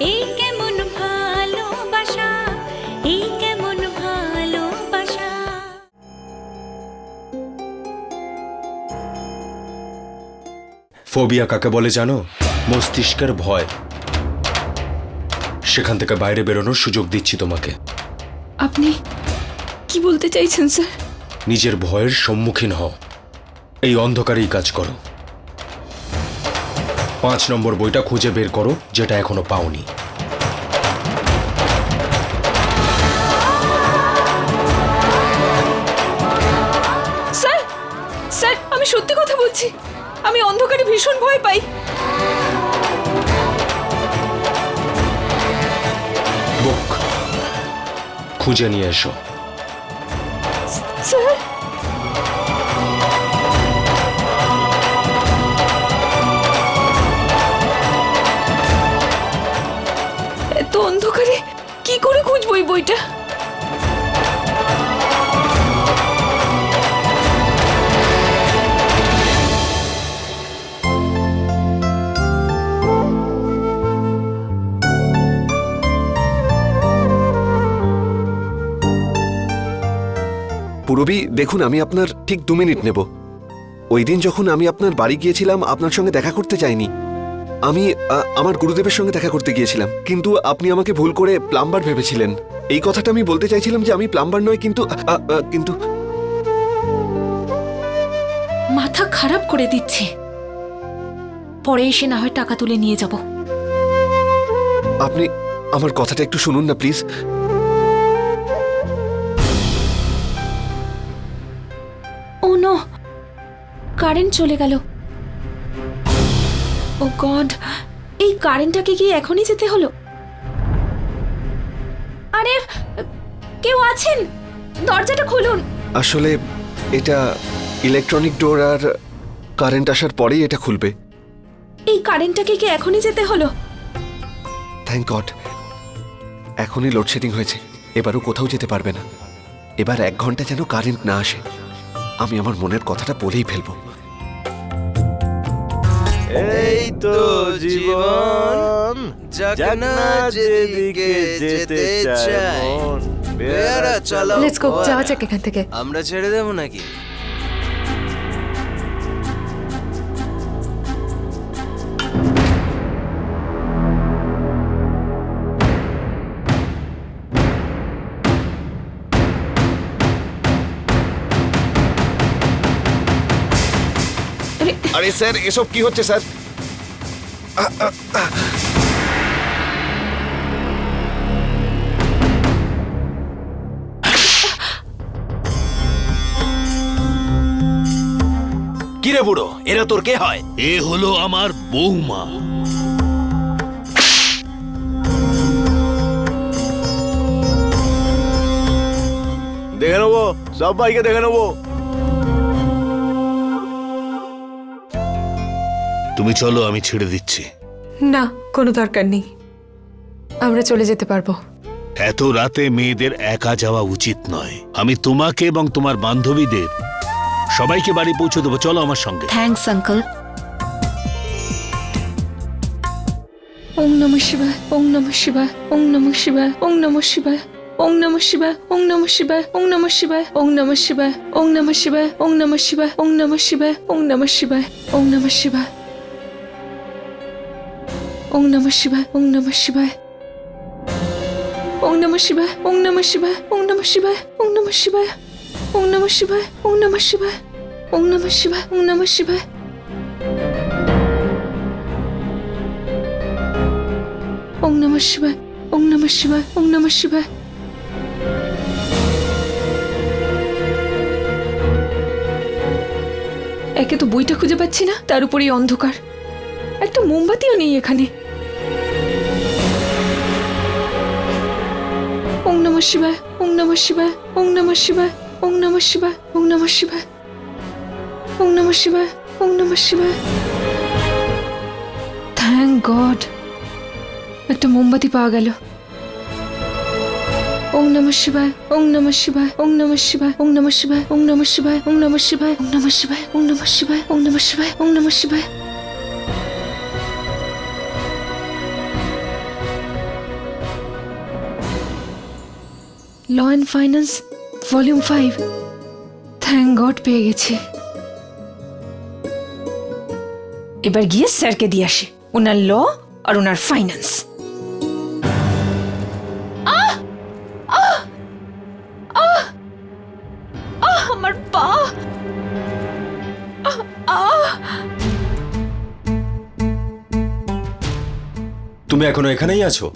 এই কেমন ভালোবাসা এই কেমন ভালোবাসা। ফোবিয়া কাকে বলে জানো? মস্তিষ্কের ভয়। সেখান থেকে বাইরে বেরোনোর সুযোগ দিচ্ছি তোমাকে। আপনি কি বলতে চাইছেন স্যার? নিজের ভয়ের সম্মুখীন হও। এই অন্ধকারেই কাজ করো। পাঁচ নম্বর বইটা খুঁজে বের করো যেটা এখনও পাওনি। স্যার স্যার আমি সত্যি কথা বলছি। আমি অন্ধকারে ভীষণ ভয় পাই। বুক খুঁজে নিয়ে এসো। বইটা পুরবি, দেখুন, আমি আপনার ঠিক দু মিনিট নেব। ওই দিন যখন আমি আপনার বাড়ি গিয়েছিলাম, আপনার সঙ্গে দেখা করতে চাইনি আমি আমার গুরুদেবের সঙ্গে দেখা করতে গিয়েছিলাম। কিন্তু আপনি আমাকে ভুল করে প্লাম্বার ভেবেছিলেন। এই কথাটা আমি বলতে চাইছিলাম যে আমি প্লাম্বার নয় কিন্তু কিন্তু মাথা খারাপ করে দিচ্ছে। পরে এসে না হয় টাকা তুলে নিয়ে যাব। আপনি আমার কথাটা একটু শুনুন না প্লিজ। ও নো কারেন্ট চলে গেল। ও গড এই কারেন্টটাকে কি এখনই যেতে হলো। আরে কেউ আছেন? দরজাটা খুলুন। আসলে এটা ইলেকট্রনিক ডোর আর কারেন্ট আসার পরেই এটা খুলবে। এই কারেন্টটাকে কি এখনই যেতে হলো। থ্যাংক গড এখনই লোডশেডিং হয়েছে। এবারও কোথাও যেতে পারবে না। এবার এক ঘণ্টা যেন কারেন্ট না আসে। আমি আমার মনের কথাটা বলেই ফেলব। এই তো জীবন। যাক না যেদিকে যেতে চায় চালাও লেটস গো যাওয়া যাক এখান থেকে। আমরা ছেড়ে দেবো নাকি? স্যার এসব কি হচ্ছে স্যার? কিরে বুড়ো এরা তোর কে হয়? এ হলো আমার বৌমা। দেখে নেব সব ভাইকে দেখে নেব। তুমি চলো আমি ছেড়ে দিচ্ছি না কোনো দরকার নেই আমরা চলে যেতে পারব এত রাতে মেয়েদের একা যাওয়া উচিত নয় আমি তোমাকে এবং তোমার বান্ধবীদের সবাইকে বাড়ি পৌঁছে দেবো চলো আমার সঙ্গে থ্যাংকস আঙ্কল ওং নম শিবায় ওং নম শিবায় ওং নম শিবায় ওং নম শিবায় ওং নম শিবায় ওং নম শিবায় ওং নম শিবায় ওং নম শিবায় ওং নম শিবায় ওং নম শিবায় ওং নম শিবায় ওং নম শিবায় ওং নম শিবায় ওং নম শিবায় ওং নম শিবায় ওং নম শিবায় ওং নম শিবায় ওং নম শিবায় ওং নম শিবায় ওং নম শিবায় ওং নম শিবায় ওং নম শিবায় ওং নম শিবায় ওং নম শিবায় ওং নম শিবায় ওং নম শিবায় একে তো বইটা খুঁজে পাচ্ছি না তার উপরে অন্ধকার একটা মোমবাতিও নেই এখানে নম শিবায় ওং নম শিবায় ওং নম শিবায় ওং নম শিবায় ওং নম শিবায় ওং নম শিবায় ওং নম শিবায় থ্যাংক গড একটা মোমবাতি পাওয়া গেল ওং নম শিবায় ওং নম শিবায় ওং নম শিবায় ওং নম শিবায় ওং নম শিবায় ওং নম শিবায় ওং নম শিবায় ওং নম শিবায় ওং নম শিবায় ওং নম শিবায় law and finance volume five thank god পেয়ে গেছি। এবার গিয়ে স্যারকে দিয়ে আসি। ওনার ল আর ওনার ফাইন্যান্স আমার পা! তুমি এখনও এখানেই আছো?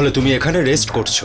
তাহলে তুমি এখানে রেস্ট করছ।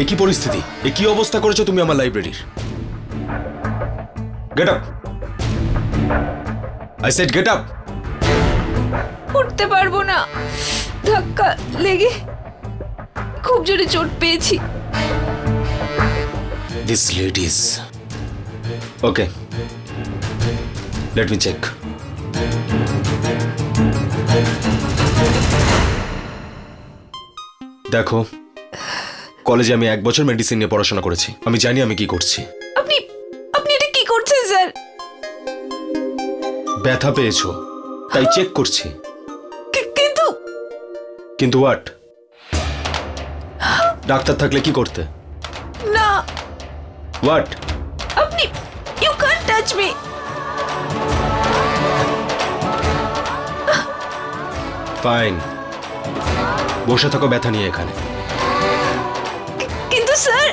এ কি পরিস্থিতি? এ কি অবস্থা করেছ তুমি আমার লাইব্রেরির get up I said get up উঠতে পারব না। ধাক্কা লেগে খুব জোরে চোট পেয়েছি। This ladies. Okay. Let me check. দেখো কলেজে আমি এক বছর মেডিসিন নিয়ে পড়াশোনা করেছি। আমি জানি আমি কি করছি। আপনি আপনি এটা কি করছেন স্যার? ব্যথা পেয়েছ তাই চেক করছি। কিন্তু? কিন্তু হোয়াট ডাক্তার থাকলে কি করতে? না। হোয়াট ফাইন বসে থাকো ব্যথা নিয়ে এখানে। কিন্তু স্যার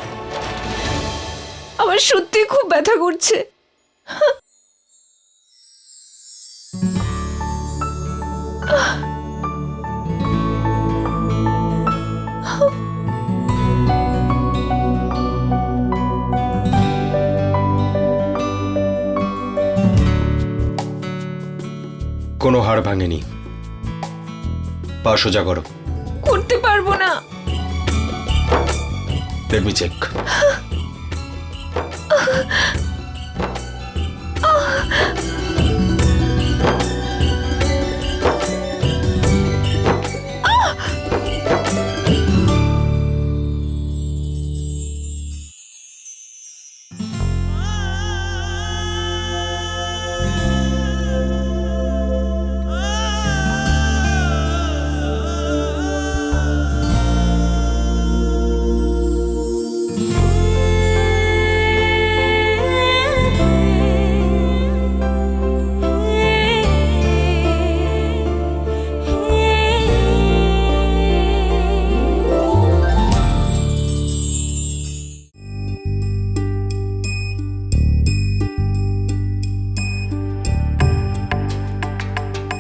আমার সত্যি খুব ব্যথা করছে। কোনো হাড় ভাঙেনি। পা সোজা করো। করতে পারব না। লেট মি চেক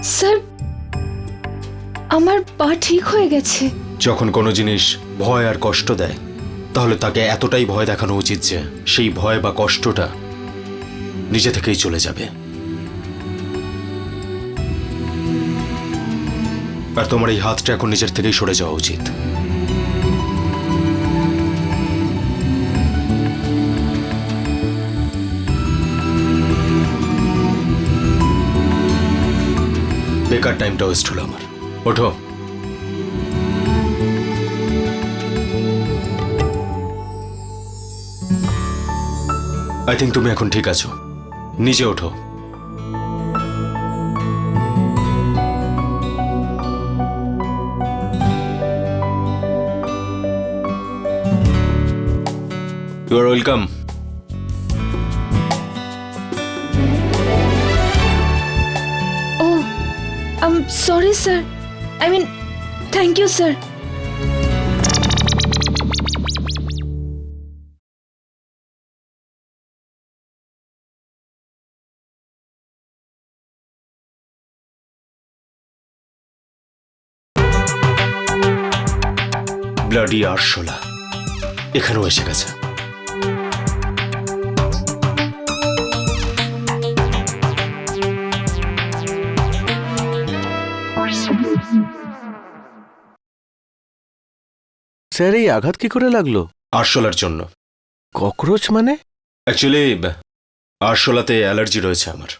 স্যার, আমার পা ঠিক হয়ে গেছে। যখন কোনো জিনিস ভয় আর কষ্ট দেয়, তাহলে তাকে এতটাই ভয় দেখানো উচিত যে সেই ভয় বা কষ্টটা নিজে থেকেই চলে যাবে। আর তোমার এই হাতটা এখন নিজের থেকেই সরে যাওয়া উচিত। বেকার টাইমটা ওয়েস্ট হলো আমার। ওঠো। আই থিঙ্ক তুমি এখন ঠিক আছো। নিজে ওঠো। You are welcome sorry sir I mean thank you sir bloody আরশোলা এখানেও এসে গেছে। স্যার এই আঘাত কি করে লাগল? আরশোলার জন্য। ককরোচ মানে? অ্যাকচুয়ালি আরশোলাতে অ্যালার্জি রয়েছে আমার।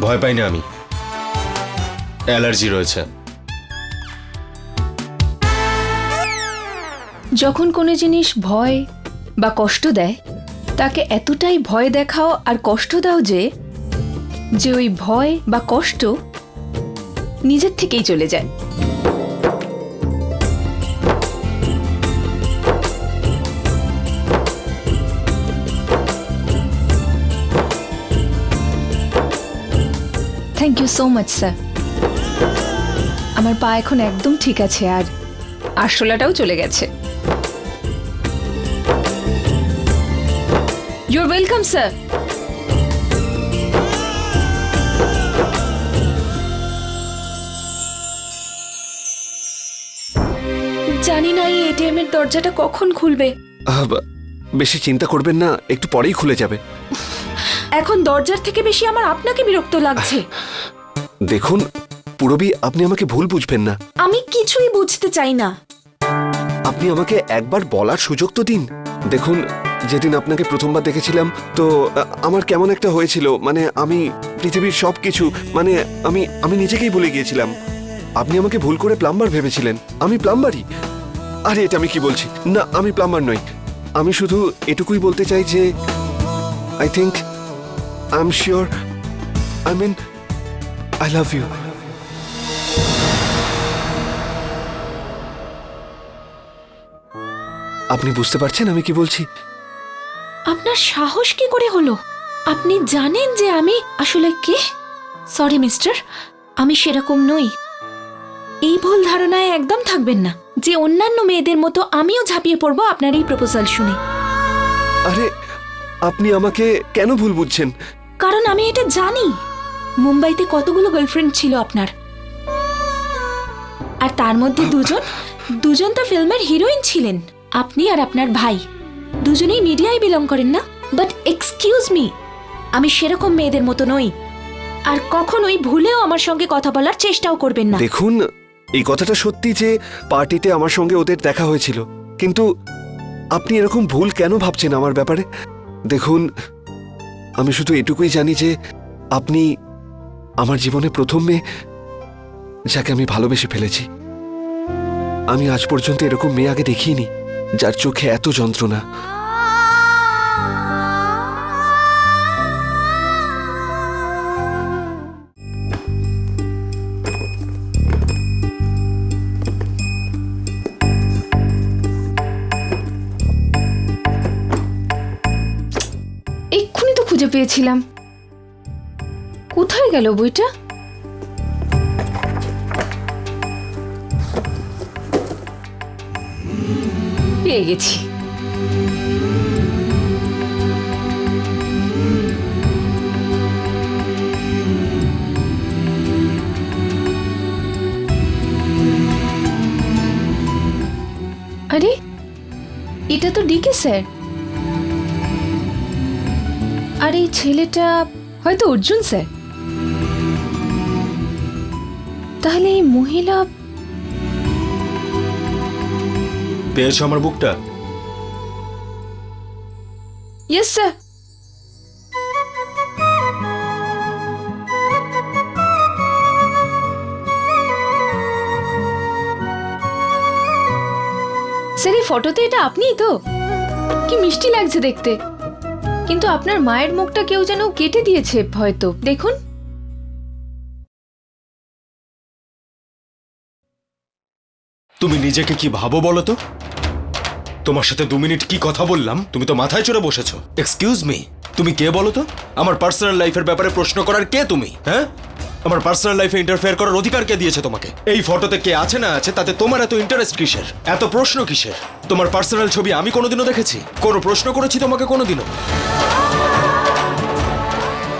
ভয় পাই না আমি। অ্যালার্জি রয়েছে। যখন কোনো জিনিস ভয় বা কষ্ট দেয়, তাকে এতটাই ভয় দেখাও আর কষ্ট দাও যে যে ওই ভয় বা কষ্ট নিজের থেকেই চলে যায়। Thank you so much sir আমার পা এখন একদম ঠিক আছে আর আরশোলাটাও চলে গেছে। Welcome sir. জানি না এই এটিএম এর দরজাটা কখন খুলবে। বেশি চিন্তা করবেন না একটু পরেই খুলে যাবে। এখন দরজার থেকে বেশি আমার আপনাকে বিরক্ত লাগছে। দেখুন পুরবি আপনি আমাকে ভুল বুঝবেন না। আমি কিছুই বুঝতে চাই না। আপনি আমাকে একবার বলার সুযোগ তো দিন। দেখুন যেদিন আপনাকে প্রথমবার দেখেছিলাম, তো আমার কেমন একটা হয়েছিল মানে আমি পৃথিবীর সব কিছু মানে আমি আমি নিজেকেই ভুলে গিয়েছিলাম। আপনি আমাকে ভুল করে প্লাম্বার ভেবেছিলেন। আমি প্লাম্বারই? আরে, এটা আমি কি বলছি? না, আমি প্লাম্বার নই। আমি শুধু এটুকুই বলতে চাই যে I think I am sure I mean I love you আপনি বুঝতে পারছেন আমি কি বলছি? আপনার সাহস কি করে হলো? আপনি জানেন যে আমি আসলে কে? সরি মিস্টার আমি সেরকম নই। এই ভুল ধারণায় একদম থাকবেন না। যে অন্যান্য মেয়েদের মতো আমিও ঝাঁপিয়ে পড়ব আপনার এই প্রপোজাল শুনে। আরে আপনি আমাকে কেন ভুল বুঝছেন? কারণ আমি এটা জানি। মুম্বাইতে কতগুলো গার্লফ্রেন্ড ছিল আপনার? আর তার মধ্যে দুজন দুজন তো ফিল্মের হিরোইন ছিলেন। আপনি আর আপনার ভাই। দুজনেই মিডিয়ায় বিলং করেন না বাট এক্সকিউজ মি আমি সেরকম মেয়েদের মতো নই। আর কখনোই ভুলেও আমার সঙ্গে কথা বলার চেষ্টাও করবেন না। দেখুন, এই কথাটা সত্যি যে পার্টিতে আমার সঙ্গে ওদের দেখা হয়েছিল, কিন্তু আপনি এরকম ভুল কেন ভাবছেন আমার ব্যাপারে? দেখুন, আমি শুধু এটুকুই জানি যে আপনি আমার জীবনে প্রথম মেয়ে যাকে আমি ভালোবেসে ফেলেছি। আমি আজ পর্যন্ত এরকম মেয়ে আগে দেখিনি। যার চোখে এত যন্ত্রণা। এক্ষুনি তো খুঁজে পেয়েছিলাম। কোথায় গেল বইটা? পেয়ে গেছি। আরে, এটা তো ডিকে স্যার। আর এই ছেলেটা হয়তো অর্জুন স্যার। তাহলে এই মহিলা পেয়েছ আমার বুকটা? স্যার এই ফটোতে এটা আপনিই তো? কি মিষ্টি লাগছে দেখতে। কিন্তু আপনার মায়ের মুখটা কেউ যেন কেটে দিয়েছে হয়তো। দেখুন। তুমি নিজেকে কি ভাবো বলো তো? তোমার সাথে দু মিনিট কি কথা বললাম? তুমি তো মাথায় চড়ে বসেছো। এক্সকিউজ মি তুমি কে বলো তো? আমার পার্সোনাল লাইফের ব্যাপারে প্রশ্ন করার কে তুমি? হ্যাঁ? আমার পার্সোনাল লাইফে ইন্টারফেয়ার করার অধিকার কে দিয়েছে তোমাকে? এই ফটোতে কে আছে না আছে, তাতে তোমার এত ইন্টারেস্ট কিসের? এত প্রশ্ন কিসের? তোমার পার্সোনাল ছবি আমি কোনোদিনও দেখেছি? কোনো প্রশ্ন করেছি তোমাকে কোনোদিনও?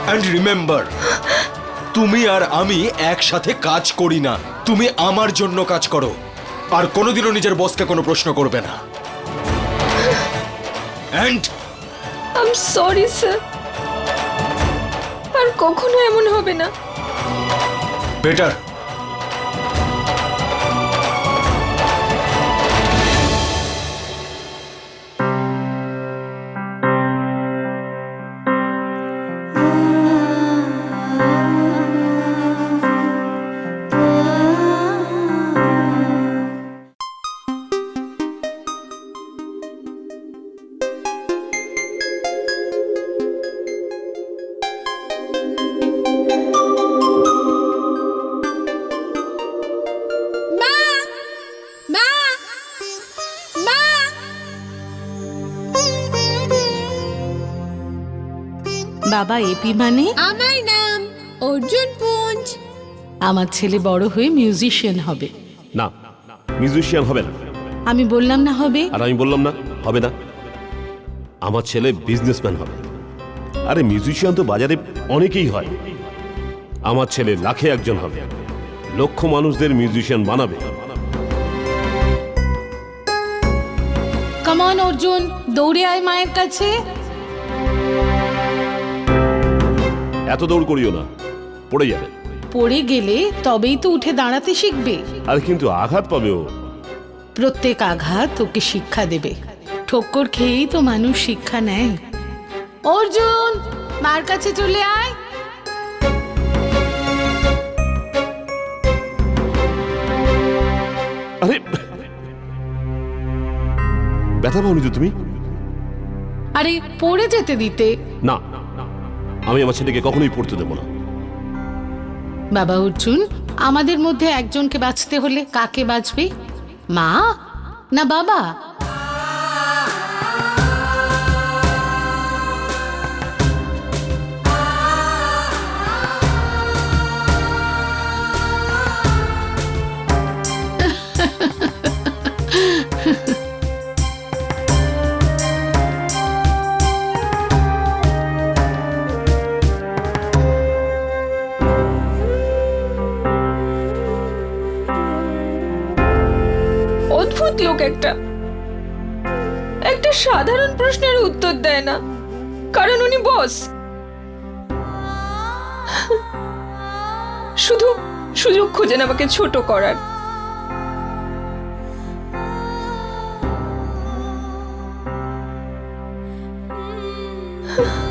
অ্যান্ড রিমেম্বার তুমি আর আমি একসাথে কাজ করি না। তুমি আমার জন্য কাজ করো। আর কোনোদিনও নিজের বসকে কোনো প্রশ্ন করবে না। অ্যান্ড আম সরি স্যার আর কখনো এমন হবে না। বেটার বাবা এপি মানে? আমার নাম অর্জুন পুঞ্জ। আমার ছেলে বড় হয়ে মিউজিশিয়ান হবে। না মিউজিশিয়ান হবে না। আমি বললাম না হবে? আর আমি বললাম না হবে না। আমার ছেলে বিজনেসম্যান হবে। আরে মিউজিশিয়ান তো বাজারে অনেকেই হয়। আমার ছেলে লাখে একজন হবে। লক্ষ মানুষদের মিউজিশিয়ান বানাবে। কমন অর্জুন দৌড়ে আয় মায়ের কাছে। এত দৌড় করিও না। পড়ে যাবে। পড়ে গেলে তবেই তো উঠে দাঁড়াতে শিখবে। আর কিন্তু আঘাত পাবে ও। প্রত্যেক আঘাত ওকে শিক্ষা দেবে। ঠক্কর খেয়েই তো মানুষ শিক্ষা নেয়। অর্জুন মার কাছে চলে আয়। আরে ব্যথা পাওনি তো তুমি? আরে পড়ে যেতে দিতে। না। আমি আমার ছেলেকে কখনোই পড়তে দেবো না। বাবা অর্জুন, আমাদের মধ্যে একজনকে বাঁচতে হলে কাকে বাঁচবে? মা? না বাবা? বস। শুধু সুযোগ খোঁজেন আমাকে ছোট করার। এই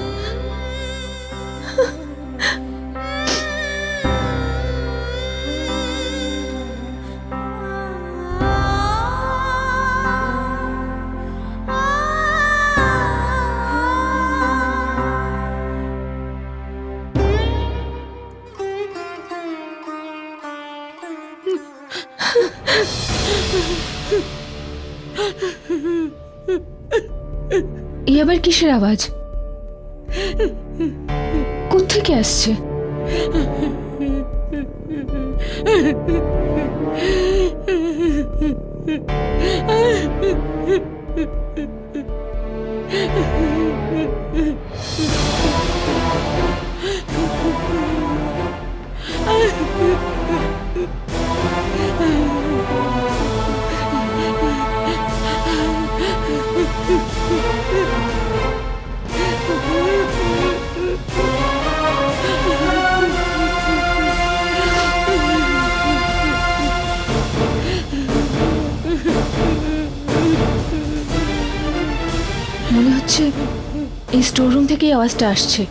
আবার কিসের আওয়াজ? কোত্থেকে আসছে? মনে হচ্ছে এই স্টোর রুম থেকেই আওয়াজটা আসছে।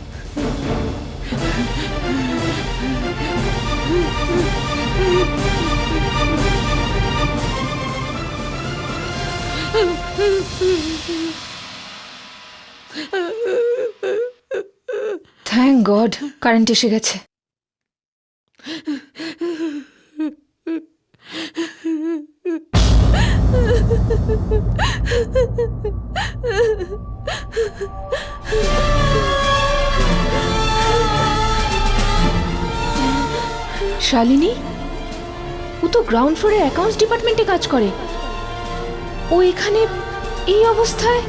থ্যাংক গড কারেন্ট এসে গেছে। শালিনী? ও তো গ্রাউন্ড ফ্লোরে অ্যাকাউন্টস ডিপার্টমেন্টে কাজ করে। ও এখানে এই অবস্থায়